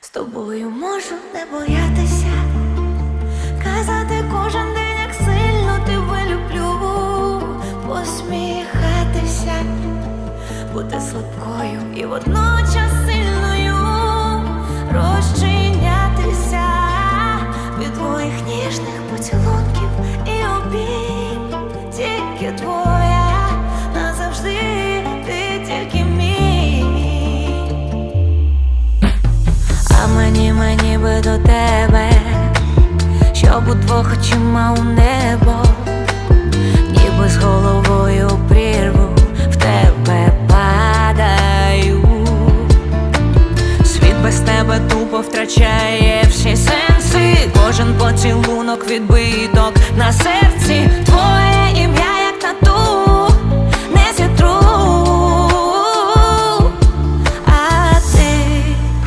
З тобою можу не боятися, казати кожен день, як сильно тебе люблю, посміхатися, бути слабкою і водночас сильною, розчинятися від твоїх ніжних поцілунків і обійм, тільки твоя щоб удвох очима у небо, ніби з головою прірву в тебе падаю. Світ без тебе тупо втрачає всі сенси. Кожен поцілунок відбиток на ім'я